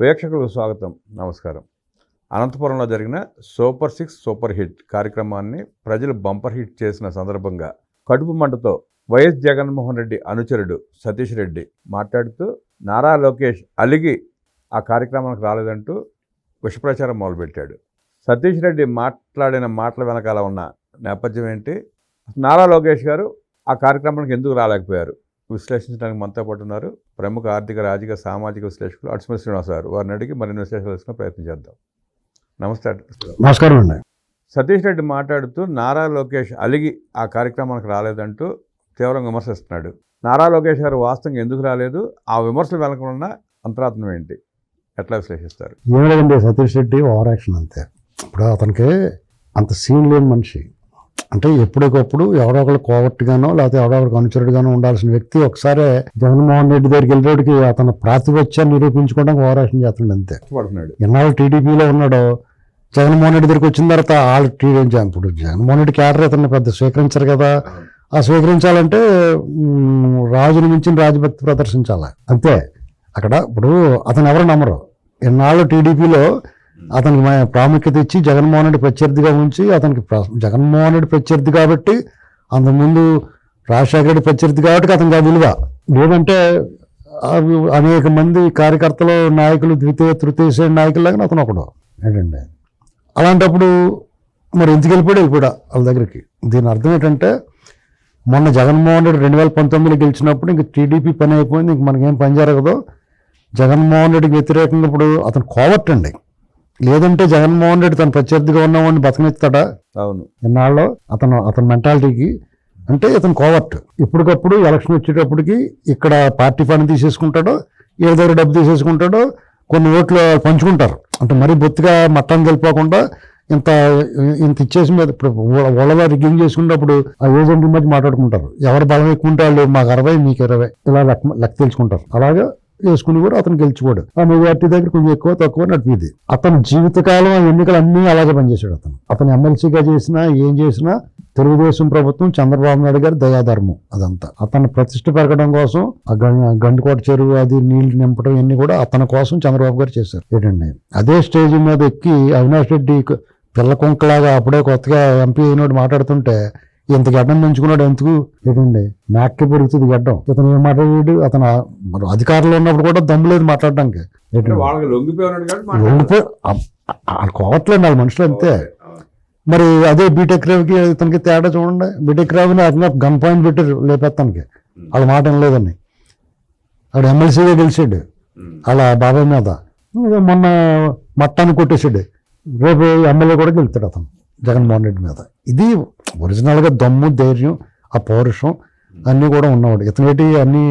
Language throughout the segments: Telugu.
ప్రేక్షకులకు స్వాగతం నమస్కారం. అనంతపురంలో జరిగిన సూపర్ సిక్స్ సూపర్ హిట్ కార్యక్రమాన్ని ప్రజలు బంపర్ హిట్ చేసిన సందర్భంగా కడుపు మంటతో వైఎస్ జగన్మోహన్ రెడ్డి అనుచరుడు సతీష్ రెడ్డి మాట్లాడుతూ నారా లోకేష్ అలిగి ఆ కార్యక్రమానికి రాలేదంటూ విషప్రచారం మొదలుపెట్టాడు. సతీష్ రెడ్డి మాట్లాడిన మాటల వెనకాల ఉన్న నేపథ్యం ఏంటి? నారా లోకేష్ గారు ఆ కార్యక్రమానికి ఎందుకు రాలేకపోయారు? విశ్లేషించడానికి మనతో పాటు ఉన్నారు ప్రముఖ ఆర్థిక రాజకీయ సామాజిక విశ్లేషకులు అడుసుమ శ్రీనివాస్ గారు. వారిని అడిగి మరిన్ని విశ్లేషణలు తీసుకునే ప్రయత్నం చేద్దాం. నమస్తే. నమస్కారం అండి. సతీష్ రెడ్డి మాట్లాడుతూ నారా లోకేష్ అలిగి ఆ కార్యక్రమానికి రాలేదంటూ తీవ్రంగా విమర్శిస్తున్నాడు. నారా లోకేష్ గారు వాస్తవంగా ఎందుకు రాలేదు? ఆ విమర్శలు వెనక ఉన్న అంతరాత్మం ఏంటి? ఎట్లా విశ్లేషిస్తారు? ఏం లేదండి సతీష్ రెడ్డి ఓవర్ యాక్షన్ అంతే. ఇప్పుడు అతనికి అంత సీన్ లేని మనిషి. అంటే ఎప్పటికప్పుడు ఎవరో ఒకళ్ళు కోవట్టుగానో లేకపోతే ఎవరో ఒకరికి అనుచరుడుగానో ఉండాల్సిన వ్యక్తి ఒకసారి జగన్మోహన్ రెడ్డి దగ్గరికి వెళ్ళేటికి అతను ప్రాతిపత్యాన్ని నిరూపించుకోవడానికి ఓవర్ యాక్షన్ చేస్తున్నాడు అంతే. పడుతున్నాడు. ఎన్నాళ్ళు టీడీపీలో ఉన్నాడో. జగన్మోహన్ రెడ్డి దగ్గరికి వచ్చిన తర్వాత వాళ్ళు టీడీ ఇప్పుడు జగన్మోహన్ రెడ్డి క్యాడర్ అతన్ని పెద్ద స్వీకరించరు కదా. ఆ స్వీకరించాలంటే రాజుని మించిన రాజభక్తి ప్రదర్శించాలి. అంతే. అక్కడ ఇప్పుడు అతను ఎవరు నమ్మరు. ఎన్నాళ్ళు టీడీపీలో అతనికి మా- ప్రాముఖ్యత ఇచ్చి జగన్మోహన్ రెడ్డి ప్రత్యర్థిగా ఉంచి అతనికి జగన్మోహన్ రెడ్డి ప్రత్యర్థి కాబట్టి అంతకుముందు రాజశేఖర రెడ్డి ప్రత్యర్థి కాబట్టి అతనికి ఆ విలువ. లేదంటే అవి అనేక మంది కార్యకర్తలు నాయకులు ద్వితీయ తృతీయ శ్రేణి నాయకులాగా అతను ఒకడు. ఏంటండి అలాంటప్పుడు మరి ఎందుకు వెళ్ళిపోయాడు? వెళ్ళిపోయా వాళ్ళ దగ్గరికి? దీని అర్థం ఏంటంటే మొన్న జగన్మోహన్ రెడ్డి రెండు వేల పంతొమ్మిదిలో గెలిచినప్పుడు ఇంక టీడీపీ పని అయిపోయింది ఇంక మనకేం పని జరగదు. జగన్మోహన్ రెడ్డికి వ్యతిరేకంగా ఇప్పుడు అతను కోవట్టండి లేదంటే జగన్మోహన్ రెడ్డి తన ప్రత్యర్థిగా ఉన్నవాడిని బతకనిస్తాడా? అవును. ఎన్నాళ్ళు అతను అతని మెంటాలిటీకి అంటే ఇతను కోవర్ట్. ఇప్పటికప్పుడు ఎలక్షన్ వచ్చేటప్పటికి ఇక్కడ పార్టీ ఫండ్ తీసేసుకుంటాడో ఏ దగ్గర డబ్బు తీసేసుకుంటాడో కొన్ని ఓట్లు పంచుకుంటారు. అంటే మరీ బొత్తిగా మట్టం గెలిపోకుండా ఇంత ఇంత ఇచ్చేసి మీద ఇప్పుడు వాళ్ళలో రిగ్గింగ్ చేసుకున్నప్పుడు ఆ ఏజెంట్ మధ్య మాట్లాడుకుంటారు. ఎవరు బలం ఎక్కువ ఉంటే వాళ్ళు మాకు అరవై మీకు ఇరవై. ఇలా లెక్క లెక్క తెలుసుకుంటారు. అలాగా వేసుకుని కూడా అతను గెలిచిపోడు ఆ మెజార్టీ దగ్గర కొంచెం ఎక్కువ తక్కువ నడిపింది అతను జీవితకాలం ఎన్నికలు అన్నీ అలాగే పనిచేశాడు అతను. అతను ఎమ్మెల్సీగా చేసినా ఏం చేసినా తెలుగుదేశం ప్రభుత్వం చంద్రబాబు నాయుడు గారి దయాధర్మం అదంతా. అతను ప్రతిష్ట పెరగడం కోసం ఆ గం- గండికోట చెరువు అది నీళ్ళు నింపడం ఇవన్నీ కూడా అతని కోసం చంద్రబాబు గారు చేశారు. ఏంటండి? అదే స్టేజ్ మీద ఎక్కి అవినాష్ రెడ్డి పిల్ల కొంకలాగా అప్పుడే కొత్తగా ఎంపీ అయినోడు మాట్లాడుతుంటే ఇంత గడ్డం పెంచుకున్నాడు ఎందుకు? ఏంటండి మేక్కి పెరుగుతుంది గడ్డం. ఇతను ఏం మాట్లాడాడు? అతను మరి అధికారంలో ఉన్నప్పుడు కూడా దమ్ము లేదు మాట్లాడడానికి లొంగిపోయి వాళ్ళు కోవట్లేదు వాళ్ళ మనుషులు అంతే. మరి అదే బీటెక్ రవికి ఇతనికి తేడా చూడండి. బీటెక్ రవిని అతను గన్ పాయింట్ పెట్టారు లేపెత్తానికి. వాళ్ళ మాట వినలేదని. ఆడు ఎమ్మెల్సీగా గెలిచాడు. అలా బాబాయ్ మీద. మొన్న మట్టాన్ని కొట్టేసాడు రేపు ఎమ్మెల్యే కూడా గెలుతాడు అతను. జగన్మోహన్ రెడ్డి మీద. ఇది ఒరిజినల్గా దమ్ము ధైర్యం ఆ పౌరుషం అన్నీ కూడా ఉన్నవాడు. ఇతనేటి అన్నీ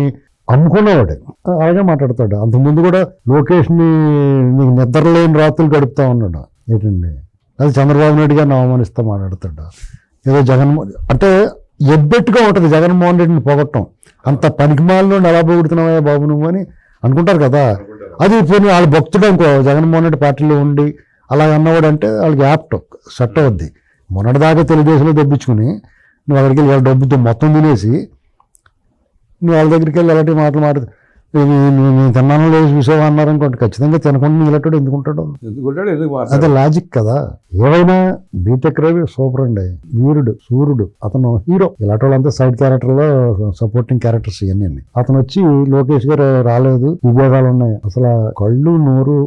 అమ్ముకున్నవాడు అలాగే మాట్లాడతాడు. అంతకుముందు కూడా లోకేష్ని నీకు నిద్రలేని రాత్రులు గడుపుతా ఉన్నాడు. ఏంటండి? అది చంద్రబాబు నాయుడు గారిని అవమానిస్తూ మాట్లాడతాడు. ఏదో జగన్మోహన్ అంటే ఎబ్బెట్టుగా ఉంటుంది జగన్మోహన్ రెడ్డిని పొగట్టం అంత పనికిమాలలో ఎలా పొగుడుతున్నావా బాబు నువ్వు అని అనుకుంటారు కదా. అది పోనీ వాళ్ళ భక్తుడు అనుకో జగన్మోహన్ రెడ్డి పార్టీలో ఉండి అలా అన్నవాడు అంటే వాళ్ళకి యాప్ట్ సెట్ అవుద్ది. మొన్నటిదాకా తెలుగుదేశంలో దొబ్బించుకుని నువ్వు అక్కడికి వెళ్ళి వాళ్ళ డబ్బుతో మొత్తం తినేసి నువ్వు వాళ్ళ దగ్గరికి వెళ్ళి అలాంటి మాటలు మాట్లాడు తిన్నాను లేదు చూసావా అన్నారు అనుకోండి ఖచ్చితంగా తినకుండా మిగిలట్టాడు ఎందుకుంటాడు ఎందుకుంటాడు? ఎందుకు అదే లాజిక్ కదా. ఏవైనా బీటెక్ రవి సూపర్ అండి. వీరుడు సూర్యుడు అతను హీరో ఇలాంటి వాళ్ళంతా సైడ్ క్యారెక్టర్లో సపోర్టింగ్ క్యారెక్టర్స్ ఇవన్నీ అతను వచ్చి లోకేష్ గారు రాలేదు విభేదాలు ఉన్నాయి. అసలు కళ్ళు నోరు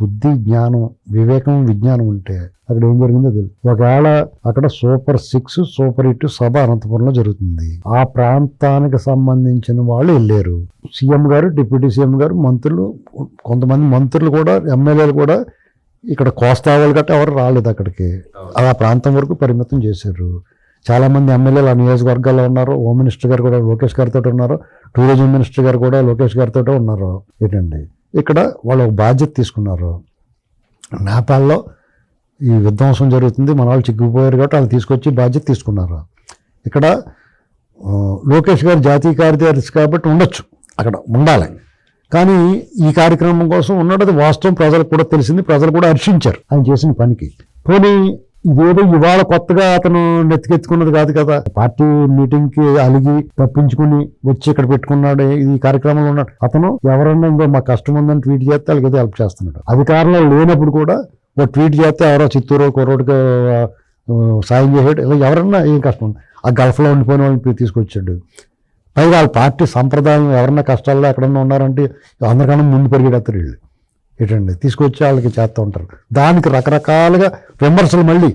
బుద్ధి జ్ఞానం వివేకం విజ్ఞానం ఉంటే అక్కడ ఏం జరిగిందో తెలుసు. ఒకవేళ అక్కడ సూపర్ సిక్స్ సూపర్ హిట్ సభ అనంతపురంలో జరుగుతుంది. ఆ ప్రాంతానికి సంబంధించిన వాళ్ళు వెళ్ళారు. సీఎం గారు డిప్యూటీ సీఎం గారు మంత్రులు కొంతమంది మంత్రులు కూడా ఎమ్మెల్యేలు కూడా ఇక్కడ కోస్తావాళ్ళు గట్ట ఎవరు రాలేదు అక్కడికి. ఆ ప్రాంతం వరకు పరిమితం చేశారు. చాలా మంది ఎమ్మెల్యేలు ఆ నియోజకవర్గాల్లో ఉన్నారు. హోమ్ మినిస్టర్ గారు కూడా లోకేష్ గారితో ఉన్నారు. టూరిజం మినిస్టర్ గారు కూడా లోకేష్ గారితో ఉన్నారు. ఏంటండి? ఇక్కడ వాళ్ళు ఒక బాధ్యత తీసుకున్నారు. నేపాల్లో ఈ విధ్వంసం జరుగుతుంది. మన వాళ్ళు చిక్కుపోయారు కాబట్టి వాళ్ళు తీసుకొచ్చి బాధ్యత తీసుకున్నారు. ఇక్కడ లోకేష్ గారు జాతీయ కార్యదర్శి కాబట్టి ఉండొచ్చు. అక్కడ ఉండాలి. కానీ ఈ కార్యక్రమం కోసం ఉన్నది వాస్తవం ప్రజలకు కూడా తెలిసింది. ప్రజలు కూడా హర్షించారు ఆయన చేసిన పనికి. పోనీ ఇదేదో ఇవాళ కొత్తగా అతను నెత్తికెత్తుకున్నది కాదు కదా. పార్టీ మీటింగ్కి అలిగి తప్పించుకుని వచ్చి ఇక్కడ పెట్టుకున్నాడు ఈ కార్యక్రమంలో ఉన్నాడు. అతను ఎవరన్నా ఇంకో మా కష్టం ఉందని ట్వీట్ చేస్తే వాళ్ళకి హెల్ప్ చేస్తున్నాడు. అధికారంలో లేనప్పుడు కూడా ఒక ట్వీట్ చేస్తే ఎవరో చిత్తూరు కుర్రోడికి సాయం చేసాడు ఇలా ఎవరన్నా ఏం కష్టం ఆ గల్ఫ్లో ఉండిపోయిన వాళ్ళని తీసుకొచ్చాడు. పైగా వాళ్ళ పార్టీ సంప్రదాయం ఎవరన్నా కష్టాల్లో ఎక్కడన్నా ఉన్నారంటే అందరికన్నా ముందు పరిగెడతారు వీళ్ళు. ఏంటండి? తీసుకొచ్చి వాళ్ళకి చేస్తూ ఉంటారు. దానికి రకరకాలుగా విమర్శలు మళ్ళీ.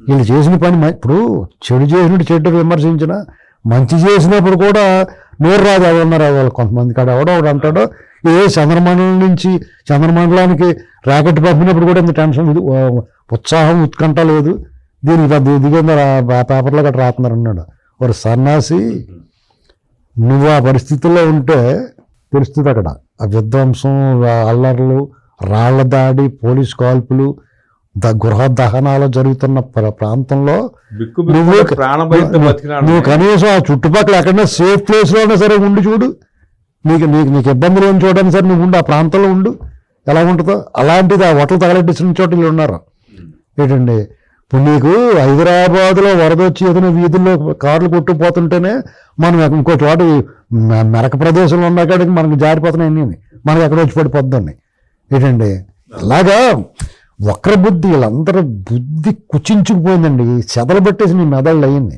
వీళ్ళు చేసిన పని ఇప్పుడు చెడు చేసినట్టు చెడ్డ విమర్శించిన మంచి చేసినప్పుడు కూడా నోరు రాదు ఎవరు వాళ్ళు కొంతమంది కాడ ఎవడో ఒకడు అంటాడో ఏ చంద్రమండలం నుంచి చంద్రమండలానికి రాకెట్ పంపినప్పుడు కూడా ఇంత టెన్షన్ ఉత్సాహం ఉత్కంఠ లేదు. దీనికి పెద్ద ఇదిగా పేపర్లో గట్రా రాస్తున్నారు అన్నాడు. ఒక సన్నాసి నువ్వు ఆ పరిస్థితుల్లో ఉంటే తెలుస్తుంది అక్కడ. ఆ విధ్వంసం అల్లర్లు రాళ్ళ దాడి పోలీస్ కాల్పులు ద గృహ దహనాలు జరుగుతున్న ప్ర- ప్రాంతంలో నువ్వు నువ్వు కనీసం ఆ చుట్టుపక్కల ఎక్కడైనా సేఫ్ ప్లేస్లో ఉన్నా సరే ఉండి చూడు. నీకు నీకు నీకు ఇబ్బందులు ఏం చూడడానికి సార్ నువ్వు ఉండు ఆ ప్రాంతంలో ఉండు. ఎలా ఉంటుందో అలాంటిది ఆ హోటల్ తగలెట్టించిన చోట వీళ్ళు ఉన్నారు. ఏంటండి? ఇప్పుడు నీకు హైదరాబాద్లో వరద వచ్చి ఏదైనా వీధుల్లో కార్లు కొట్టుకుపోతుంటేనే మనం ఇంకో చోట మెరక ప్రదేశంలో ఉన్న కాడికి మనకి జారిపోతున్నాయి అన్నీ. మనకి ఎక్కడ వచ్చి పడిపోద్దండి ఏంటండి? అలాగా వక్ర బుద్ధి వీళ్ళందరూ బుద్ధి కుచించుకుపోయిందండి. చెదలు పెట్టేసి నీ మెదళ్ళు అయ్యింది.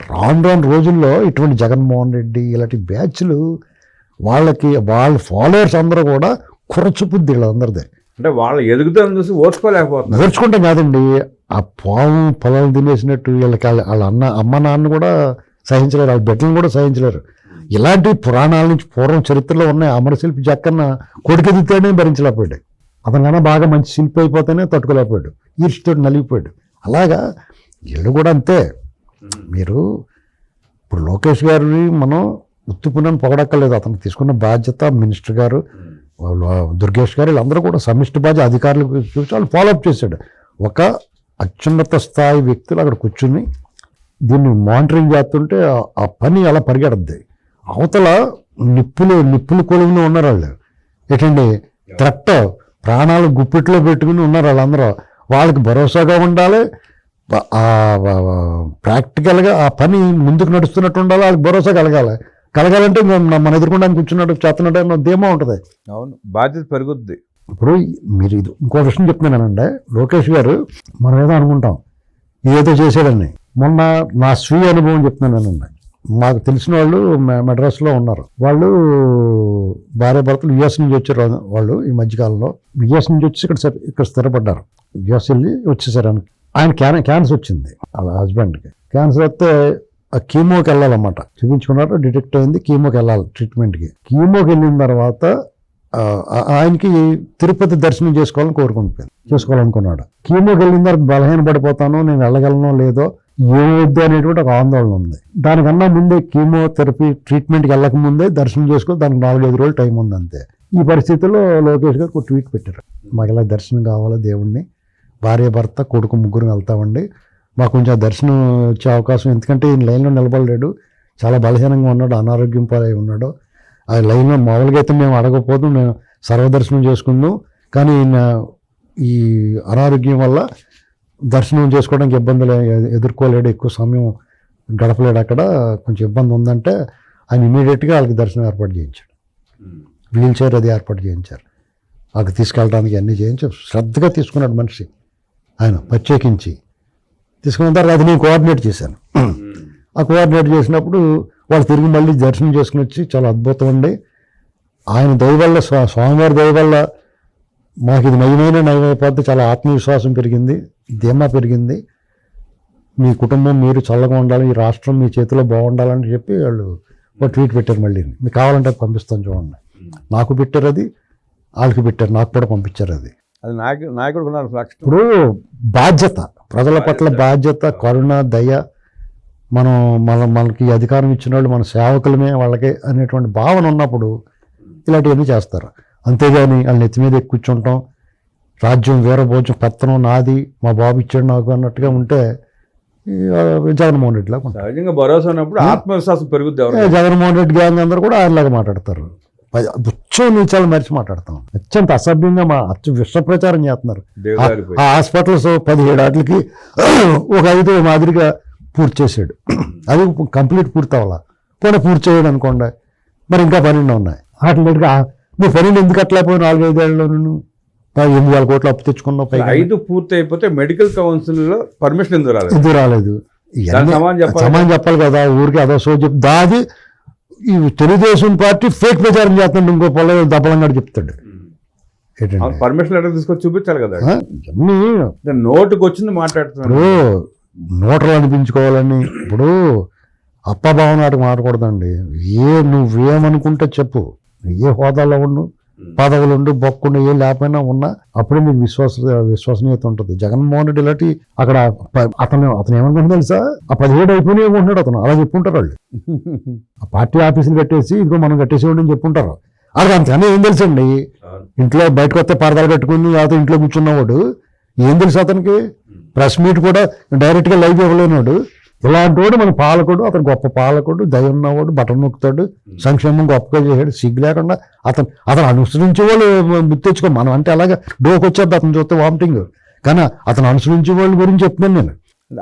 రాను రాను రోజుల్లో ఇటువంటి జగన్మోహన్ రెడ్డి ఇలాంటి బ్యాచ్లు వాళ్ళకి వాళ్ళ ఫాలోవర్స్ అందరూ కూడా కురచు బుద్ధి వీళ్ళందరిదే. అంటే వాళ్ళ ఎదుగుదలను చూసి ఓర్చుకోలేకపోతున్నారు. నేర్చుకుంటాం కాదండి. ఆ పాము పొలాలు తినేసినట్టు వీళ్ళకి వాళ్ళ అన్న అమ్మ నాన్న కూడా సహించలేరు. వాళ్ళ బిడ్డలను కూడా సహించలేరు. ఇలాంటి పురాణాల నుంచి పూర్వం చరిత్రలో ఉన్న అమరశిల్పి జక్కన్న కొడుకెదితేనే భరించలేకపోయాడు. అతనికన్నా బాగా మంచి శిల్పి అయిపోతేనే తట్టుకోలేకపోయాడు. ఈర్ష్తో నలిగిపోయాడు. అలాగా వీళ్ళు కూడా అంతే. మీరు ఇప్పుడు లోకేష్ గారిని మనం ఉత్తుపునని పొగడక్కర్లేదు. అతను తీసుకున్న బాధ్యత మినిస్టర్ గారు దుర్గేష్ గారు వీళ్ళందరూ కూడా సమిష్టి బాధ్యత అధికారులు చూసి వాళ్ళు ఫాలోఅప్ చేశాడు. ఒక అత్యున్నత స్థాయి వ్యక్తులు అక్కడ కూర్చుని దీన్ని మానిటరింగ్ చేస్తుంటే ఆ- పని అలా పరిగెడద్ది. అవతల నిప్పులు నిప్పులు కొలువుని ఉన్నారు వాళ్ళు. ఏంటండి? త్రట్ట ప్రాణాలు గుప్పిట్లో పెట్టుకుని ఉన్నారు వాళ్ళందరూ. వాళ్ళకి భరోసాగా ఉండాలి. ప్రాక్టికల్గా ఆ పని ముందుకు నడుస్తున్నట్టు ఉండాలి. వాళ్ళకి భరోసా కలగాలి. కలగాలంటే మన మన ఎదుర్కొండానికి కూర్చున్నట్టు చేస్తున్నట్టు అన్న ధీమా ఉంటుంది? అవును బాధ్యత పెరుగుద్ది. ఇప్పుడు మీరు ఇది ఇంకో విషయం చెప్తున్నానండి. లోకేష్ గారు మనం ఏదో అనుకుంటాం ఏదో చేశాడని మొన్న నా స్వీయ అనుభవం చెప్తున్నానండి. మాకు తెలిసిన వాళ్ళు మెడ్రాస్లో ఉన్నారు. వాళ్ళు భార్య భర్తలు యుఎస్ నుంచి వచ్చారు వాళ్ళు ఈ మధ్యకాలంలో. యుఎస్ నుంచి వచ్చి ఇక్కడ ఇక్కడ స్థిరపడ్డారు. యుఎస్ వెళ్ళి వచ్చేసారు. ఆయన ఆయన క్యాన్ క్యాన్సర్ వచ్చింది వాళ్ళ హస్బెండ్కి క్యాన్సర్ వస్తే ఆ కీమోకి వెళ్ళాలన్నమాట. చూపించుకున్నారు డిటెక్ట్ అయింది కీమోకి వెళ్ళాలి ట్రీట్మెంట్కి. కీమోకి వెళ్ళిన తర్వాత ఆయనకి తిరుపతి దర్శనం చేసుకోవాలని కోరుకుంటున్నాను చేసుకోవాలనుకున్నాడు. కీమోకి వెళ్ళిన తర్వాత బలహీన పడిపోతాను నేను వెళ్ళగలను లేదో ఏమొద్దు అనేటువంటి ఒక ఆందోళన ఉంది. దానికన్నా ముందే కీమోథెరపీ ట్రీట్మెంట్కి వెళ్ళక ముందే దర్శనం చేసుకో దానికి నాలుగైదు రోజులు టైం ఉంది అంతే. ఈ పరిస్థితుల్లో లోకేష్ గారు ఒక ట్వీట్ పెట్టారు. మాకు ఇలా దర్శనం కావాలి దేవుణ్ణి? భార్య భర్త కొడుకు ముగ్గురు వెళ్తామండి. మాకు కొంచెం దర్శనం వచ్చే అవకాశం. ఎందుకంటే ఈయన లైన్లో నిలబడలేడు. చాలా బలహీనంగా ఉన్నాడు. అనారోగ్యం పాలై ఉన్నాడు. ఆ లైన్లో మామూలుగా అయితే మేము అడగకపోదు. మేము సర్వదర్శనం చేసుకుందాం. కానీ ఈయన ఈ అనారోగ్యం వల్ల దర్శనం చేసుకోవడానికి ఇబ్బందులు ఎదుర్కోలేడు. ఎక్కువ సమయం గడపలేడు అక్కడ. కొంచెం ఇబ్బంది ఉందంటే ఆయన ఇమీడియట్గా వాళ్ళకి దర్శనం ఏర్పాటు చేయించాడు. వీల్ చైర్ అది ఏర్పాటు చేయించారు. వాళ్ళకి తీసుకెళ్ళడానికి అన్నీ చేయించి శ్రద్ధగా తీసుకున్నాడు మనిషి. ఆయన ప్రత్యేకించి. తీసుకున్న తర్వాత అది నేను కోఆర్డినేట్ చేశాను. ఆ కోఆర్డినేట్ చేసినప్పుడు వాళ్ళు తిరిగి మళ్ళీ దర్శనం చేసుకుని వచ్చి చాలా అద్భుతం అండి. ఆయన దయ వల్ల స్వా- స్వామివారి దయ వల్ల మాకు ఇది నయమైన నయమైపోతే చాలా ఆత్మవిశ్వాసం పెరిగింది ధీమా పెరిగింది. మీ కుటుంబం మీరు చల్లగా ఉండాలి ఈ రాష్ట్రం మీ చేతిలో బాగుండాలని చెప్పి వాళ్ళు ఒక ట్వీట్ పెట్టారు మళ్ళీ. మీకు కావాలంటే పంపిస్తాను చూడండి. నాకు పెట్టారు అది వాళ్ళకి పెట్టారు నాకు కూడా పంపించారు అది. అది నాయకు నాయకుడు ఉన్నారు ఇప్పుడు బాధ్యత ప్రజల పట్ల బాధ్యత కరుణ దయ మనం మన మనకి అధికారం ఇచ్చిన వాళ్ళు మన సేవకులమే వాళ్ళకి అనేటువంటి భావన ఉన్నప్పుడు ఇలాంటివన్నీ చేస్తారు. అంతేగాని వాళ్ళ నెత్తి మీద కూర్చుంటాం. రాజ్యం వీరభోజం పెత్తనం నాది మా బాబు ఇచ్చాడు నాకు అన్నట్టుగా ఉంటే జగన్మోహన్ రెడ్డిలా ఉంటారు. సహజంగా భరోసా ఉన్నప్పుడు ఆత్మవిశ్వాసం పెరుగుద్ది జగన్మోహన్ రెడ్డి గ్యాంగ్ అందరూ కూడా ఆయనలాగా మాట్లాడతారు. బుచ్చం నీచాలు మరిచి మాట్లాడతాం. అత్యంత అసభ్యంగా మా అత్య ప్రచారం చేస్తున్నారు. ఆ హాస్పిటల్స్ పదిహేడు ఆటలకి ఒక ఐదు మాదిరిగా పూర్తి చేసాడు అది కంప్లీట్ పూర్తి అవ్వాల? పోనీ పూర్తి చేయడు అనుకోండి. మరి ఇంకా పన్నెండు ఉన్నాయి. వాటికి నువ్వు పన్నెండు ఎందుకు అట్లా పోయి నాలుగు ఐదేళ్ళలో నువ్వు ఎనిమిది వేల కోట్లు అప్పు తెచ్చుకున్నావు ఐదు పూర్తి అయిపోతే మెడికల్ కౌన్సిల్లో పర్మిషన్ ఎందుకు రాలేదు? ఎందుకు రాలేదు? సమానం చెప్పాలి కదా ఊరికి అదో సో చెప్ దాది ఈ తెలుగుదేశం పార్టీ ఫేక్ ప్రచారం చేస్తున్నాడు ఇంకో పొల దబ్బలంగా చెప్తాడు. పర్మిషన్ లెటర్ తీసుకొని చూపించాలి కదా. నోటుకు వచ్చింది మాట్లాడుతున్నాడు. నోటలు అనిపించుకోవాలని ఇప్పుడు అప్పభావం నాటకం ఆడకూడదండి ఏ నువ్వేమనుకుంటే చెప్పు. ఏ హోదాలో ఉండు. పదవులు ఉండు బొక్కుండు ఏ లేకపోయినా ఉన్నా అప్పుడే నీకు విశ్వాస విశ్వసనీయత ఉంటుంది. జగన్మోహన్ రెడ్డి ఇలాంటి అక్కడ అతను అతను ఏమనుకుంటున్నా తెలుసా? ఆ పదిహేడు అయిపోయినాయి అనుకుంటున్నాడు అతను. అలా చెప్పుంటారు వాళ్ళు. ఆ పార్టీ ఆఫీసులు కట్టేసి ఇదిగో మనం కట్టేసేవాడి అని చెప్పుంటారు. అలాగే అంతకన్నా ఏం తెలుసండి ఇంట్లో బయటకు వస్తే పరదాలు పెట్టుకుని లేకపోతే ఇంట్లో కూర్చున్నవాడు ఏం తెలుసు అతనికి? ప్రెస్ మీట్ కూడా డైరెక్ట్గా లైవ్ ఇవ్వలేనాడు. ఇలాంటి వాడు మన పాలకుడు అతను గొప్ప పాలకుడు దయ ఉన్నవాడు బటన్ నొక్కుతాడు సంక్షేమం గొప్పగా చేశాడు సిగ్గు లేకుండా అతను అతను అనుసరించే వాళ్ళు గుర్తు తెచ్చుకో మనం అంటే అలాగే డోకి వచ్చేది అతను చూస్తే వామిటింగ్. కానీ అతను అనుసరించే వాళ్ళ గురించి చెప్తున్నాను నేను.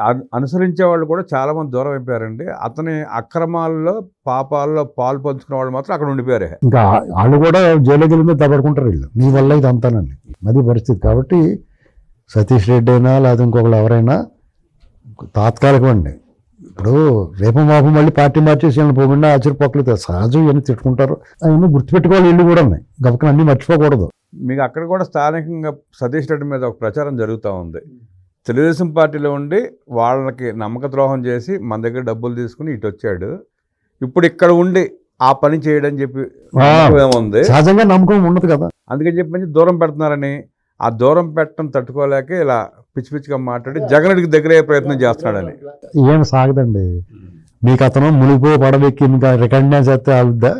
అను- అనుసరించే వాళ్ళు కూడా చాలా మంది దూరం అయిపోయారండి. అతని అక్రమాల్లో పాపాల్లో పాలు పంచుకునే వాళ్ళు మాత్రం అక్కడ ఉండిపోయారు. ఇంకా వాళ్ళు కూడా జైలుకి వెళ్ళి దబ్బడుకుంటారు వీళ్ళు. నీ వల్ల ఇది అంతానండి అది పరిస్థితి. కాబట్టి సతీష్ రెడ్డి అయినా లేదా ఇంకొకరు ఎవరైనా తాత్కాలికం అండి ఇప్పుడు రేపు మాపు మళ్ళీ పార్టీ మార్చేసి వీళ్ళని పోకుండా ఆశ్చర్యపోకలేదు సహజం ఇవన్నీ తిట్టుకుంటారు. అవన్నీ గుర్తుపెట్టుకోవాలి ఇల్లు కూడా ఉన్నాయి గబకన అన్నీ మర్చిపోకూడదు. మీకు అక్కడ కూడా స్థానికంగా సతీష్ రెడ్డి మీద ఒక ప్రచారం జరుగుతూ ఉంది. తెలుగుదేశం పార్టీలో ఉండి వాళ్ళకి నమ్మక ద్రోహం చేసి మన దగ్గర డబ్బులు తీసుకుని ఇటు వచ్చాడు. ఇప్పుడు ఇక్కడ ఉండి ఆ పని చేయడని చెప్పి ఏముంది? సహజంగా నమ్మకం ఉండదు కదా. అందుకని చెప్పి దూరం పెడుతున్నారని ఆ దూరం పెట్టడం తట్టుకోలేక ఇలా పిచ్చి పిచ్చిగా మాట్లాడి జగన్కి దగ్గర అయ్యే ప్రయత్నం చేస్తున్నాడని ఏం సాగదండి. మీకు అతను మునిగిపోయి పడవ ఎక్కి ఇంకా రికగ్నైజ్ అయితే అవుద్దా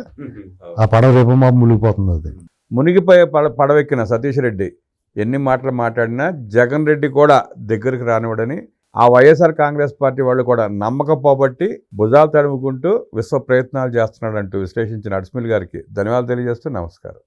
ఆ పడవ రేపు మాపు మునిగిపోతుంది అది. మునిగిపోయే పడ పడవెక్కిన సతీష్ రెడ్డి ఎన్ని మాటలు మాట్లాడినా జగన్ రెడ్డి కూడా దగ్గరికి రానివ్వడని ఆ వైఎస్ఆర్ కాంగ్రెస్ పార్టీ వాళ్ళు కూడా నమ్మకం పోబట్టి భుజాలు తడుముకుంటూ విశ్వ ప్రయత్నాలు చేస్తున్నాడంటూ విశ్లేషించిన అడ్స్మిల్ గారికి ధన్యవాదాలు తెలియజేస్తూ నమస్కారం.